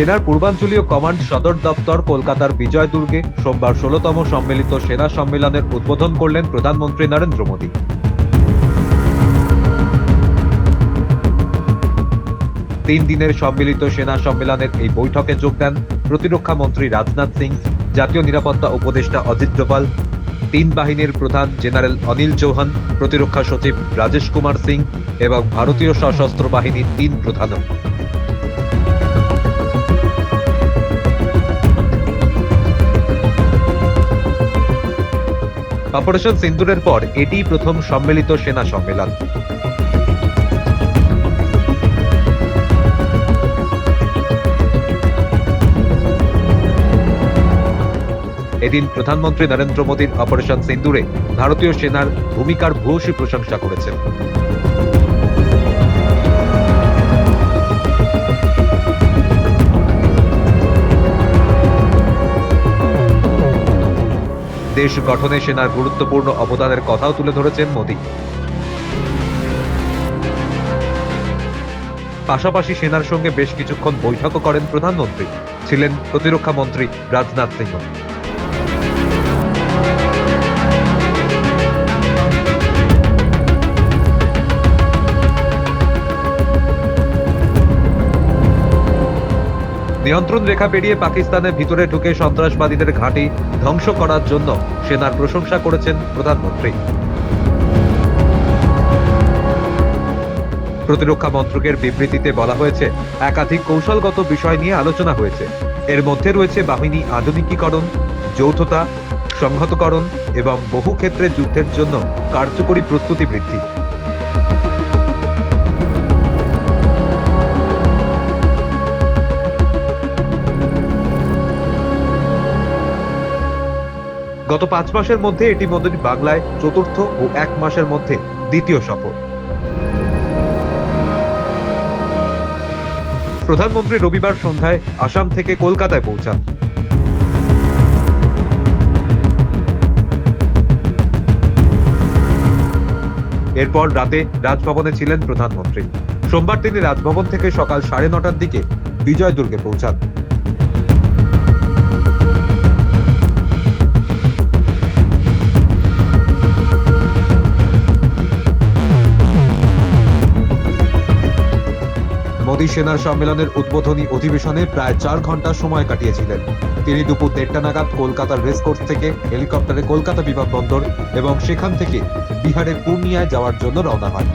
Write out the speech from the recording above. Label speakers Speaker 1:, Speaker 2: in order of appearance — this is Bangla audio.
Speaker 1: সেনার পূর্বাঞ্চলীয় কমান্ড সদর দপ্তর কলকাতার বিজয় দুর্গে সোমবার ষোলতম সম্মিলিত সেনা সম্মেলনের উদ্বোধন করলেন প্রধানমন্ত্রী নরেন্দ্র মোদী। তিন দিনের সম্মিলিত সেনা সম্মেলনের এই বৈঠকে যোগ দেন প্রতিরক্ষা মন্ত্রী রাজনাথ সিং, জাতীয় নিরাপত্তা উপদেষ্টা অজিত ডোভাল তিন বাহিনীর প্রধান জেনারেল অনিল চৌহান, প্রতিরক্ষা সচিব রাজেশ কুমার সিং এবং ভারতীয় সশস্ত্র বাহিনীর তিন প্রধানও। অপারেশন সিন্দুরের পর এটিই প্রথম সম্মিলিত সেনা সম্মেলন। এদিন প্রধানমন্ত্রী নরেন্দ্র মোদীর অপারেশন সিন্দুরে ভারতীয় সেনার ভূমিকার ভূয়সী প্রশংসা করেছেন। দেশ গঠনে সেনার গুরুত্বপূর্ণ অবদানের কথাও তুলে ধরেছেন মোদী। পাশাপাশি সেনার সঙ্গে বেশ কিছুক্ষণ বৈঠকও করেন প্রধানমন্ত্রী। ছিলেন প্রতিরক্ষা মন্ত্রী রাজনাথ সিংহ। নিয়ন্ত্রণ রেখা পেরিয়ে পাকিস্তানের ভিতরে ঢুকে সন্ত্রাসবাদীদের ঘাঁটি ধ্বংস করার জন্য সেনার প্রশংসা করেছেন প্রধানমন্ত্রী। প্রতিরক্ষা মন্ত্রকের বিবৃতিতে বলা হয়েছে, একাধিক কৌশলগত বিষয় নিয়ে আলোচনা হয়েছে। এর মধ্যে রয়েছে বাহিনী আধুনিকীকরণ, যৌথতা, সংহতকরণ এবং বহু ক্ষেত্রে যুদ্ধের জন্য কার্যকরী প্রস্তুতি বৃদ্ধি। গত পাঁচ মাসের মধ্যে এটি মোদীর বাংলায় চতুর্থ ও এক মাসের মধ্যে দ্বিতীয় সফর। প্রধানমন্ত্রী রবিবার সন্ধ্যায় আসাম থেকে কলকাতায় পৌঁছান। এরপর রাতে রাজভবনে ছিলেন প্রধানমন্ত্রী। সোমবার তিনি রাজভবন থেকে সকাল সাড়ে নটার দিকে বিজয় দুর্গে পৌঁছান। মোদী সেনার সম্মেলনের উদ্বোধনী অধিবেশনে প্রায় চার ঘণ্টা সময় কাটিয়েছিলেন। তিনি দুপুর দেড়টা নাগাদ কলকাতার রেসকোর্স থেকে হেলিকপ্টারে কলকাতা বিমানবন্দর এবং সেখান থেকে বিহারের পূর্ণিয়ায় যাওয়ার জন্য রওনা হন।